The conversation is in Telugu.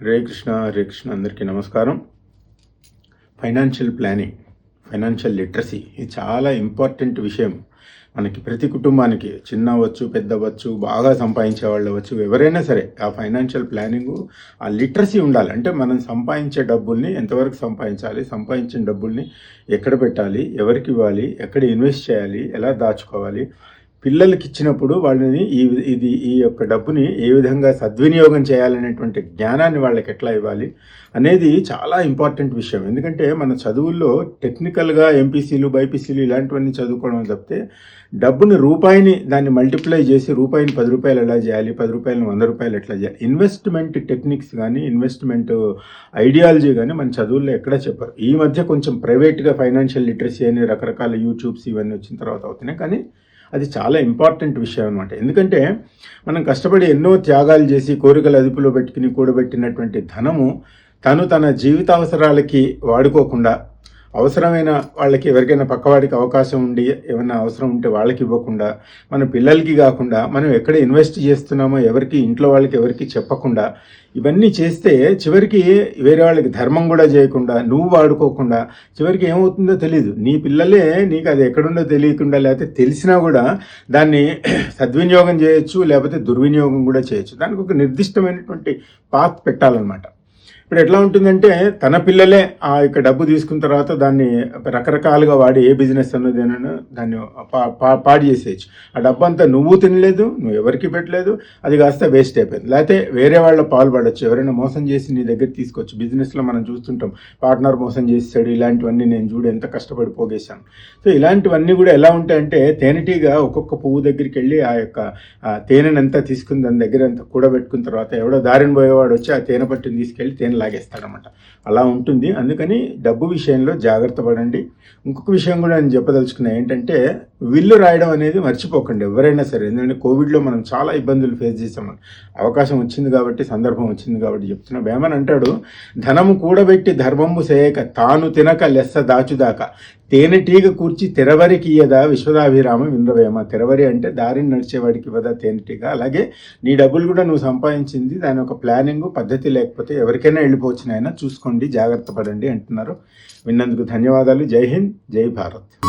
హరే కృష్ణ హరే కృష్ణ అందరికీ నమస్కారం. ఫైనాన్షియల్ ప్లానింగ్ ఫైనాన్షియల్ లిటరసీ ఇది చాలా ఇంపార్టెంట్ విషయం. మనకి ప్రతి కుటుంబానికి చిన్న అవ్వచ్చు పెద్ద అవ్వచ్చు బాగా సంపాదించే వాళ్ళు అవ్వచ్చు ఎవరైనా సరే ఆ ఫైనాన్షియల్ ప్లానింగ్ ఆ లిటరసీ ఉండాలి. అంటే మనం సంపాదించే డబ్బుల్ని ఎంతవరకు సంపాదించాలి సంపాదించిన డబ్బుల్ని ఎక్కడ పెట్టాలి ఎవరికి ఇవ్వాలి ఎక్కడ ఇన్వెస్ట్ చేయాలి ఎలా దాచుకోవాలి పిల్లలకి ఇచ్చినప్పుడు వాళ్ళని ఈ ఇది ఈ యొక్క డబ్బుని ఏ విధంగా సద్వినియోగం చేయాలనేటువంటి జ్ఞానాన్ని వాళ్ళకి ఎట్లా ఇవ్వాలి అనేది చాలా ఇంపార్టెంట్ విషయం. ఎందుకంటే మన చదువుల్లో టెక్నికల్గా ఎంపీసీలు బైపీసీలు ఇలాంటివన్నీ చదువుకోవడం తప్పితే డబ్బుని రూపాయిని దాన్ని మల్టిప్లై చేసి రూపాయిని పది రూపాయలు ఎలా చేయాలి పది రూపాయలను వంద రూపాయలు ఎట్లా చేయాలి ఇన్వెస్ట్మెంట్ టెక్నిక్స్ కానీ ఇన్వెస్ట్మెంట్ ఐడియాలజీ కానీ మన చదువుల్లో ఎక్కడ చెప్పారు. ఈ మధ్య కొంచెం ప్రైవేట్గా ఫైనాన్షియల్ లిటరసీ అని రకరకాల యూట్యూబ్స్ ఇవన్నీ వచ్చిన తర్వాత అవుతున్నాయి. కానీ అది చాలా ఇంపార్టెంట్ విషయం అనమాట ఎందుకంటే మనం కష్టపడి ఎన్నో త్యాగాలు చేసి కోరికలు అదుపులో పెట్టుకుని కూడబెట్టినటువంటి ధనము తను తన జీవితావసరాలకి వాడుకోకుండా అవసరమైన వాళ్ళకి ఎవరికైనా పక్కవాడికి అవకాశం ఉండి ఏమైనా అవసరం ఉంటే వాళ్ళకి ఇవ్వకుండా మన పిల్లలకి కాకుండా మనం ఎక్కడ ఇన్వెస్ట్ చేస్తున్నామో ఎవరికి ఇంట్లో వాళ్ళకి ఎవరికి చెప్పకుండా ఇవన్నీ చేస్తే చివరికి వేరే వాళ్ళకి ధర్మం కూడా చేయకుండా నువ్వు వాడుకోకుండా చివరికి ఏమవుతుందో తెలియదు నీ పిల్లలే నీకు అది ఎక్కడుందో తెలియకుండా లేకపోతే తెలిసినా కూడా దాన్ని సద్వినియోగం చేయొచ్చు లేకపోతే దుర్వినియోగం కూడా చేయొచ్చు. దానికి ఒక నిర్దిష్టమైనటువంటి పాత్ పెట్టాలన్నమాట. ఇప్పుడు ఎట్లా ఉంటుందంటే తన పిల్లలే ఆ యొక్క డబ్బు తీసుకున్న తర్వాత దాన్ని రకరకాలుగా వాడి ఏ బిజినెస్ అన్నది దాన్ని పా- పా- పాడు చేసేయచ్చు. ఆ డబ్బు అంతా నువ్వు తినలేదు నువ్వు ఎవరికి పెట్టలేదు అది కాస్త వేస్ట్ అయిపోయింది. లేకపోతే వేరే వాళ్ళ పాలు పడవచ్చు ఎవరైనా మోసం చేసి నీ దగ్గర తీసుకోవచ్చు బిజినెస్లో మనం చూస్తుంటాం పార్ట్నర్ మోసం చేస్తాడు ఇలాంటివన్నీ నేను చూడు ఎంత కష్టపడి పోగేశాను. సో ఇలాంటివన్నీ కూడా ఎలా ఉంటాయంటే తేనెటీగా ఒక్కొక్క పువ్వు దగ్గరికి వెళ్ళి ఆ యొక్క తేనెనంతా తీసుకుని దాని దగ్గర అంతా కూడబెట్టుకున్న తర్వాత ఎవడో దారిని పోయేవాడు వచ్చి ఆ తేనె పట్టుని తీసుకెళ్ళి తేనె లాగేస్తాడనమాట అలా ఉంటుంది. అందుకని డబ్బు విషయంలో జాగ్రత్త పడండి. ఇంకొక విషయం కూడా నేను చెప్పదలుచుకున్నా ఏంటంటే విల్లు రాయడం అనేది మర్చిపోకండి ఎవరైనా సరే. ఎందుకంటే కోవిడ్లో మనం చాలా ఇబ్బందులు ఫేస్ చేసాము అవకాశం వచ్చింది కాబట్టి సందర్భం వచ్చింది కాబట్టి చెప్తున్నా. వేమన్ అంటాడు ధనము కూడబెట్టి ధర్మము చేయక తాను తినక లెస్స దాచుదాకా. తేనెటీగ కూర్చి తెరవరికి ఇయ్యదా విశ్వదాభిరామ విందవేమ తెరవరి అంటే దారిని నడిచేవాడికి ఇవ్వదా తేనెటీగ? అలాగే నీ డబ్బులు కూడా నువ్వు సంపాదించింది దాని ఒక ప్లానింగ్ పద్ధతి లేకపోతే ఎవరికైనా వెళ్ళిపోవచ్చు నాయన. చూసుకోండి జాగ్రత్త పడండి అంటున్నారు. విన్నందుకు ధన్యవాదాలు. జై హింద్ జై భారత్.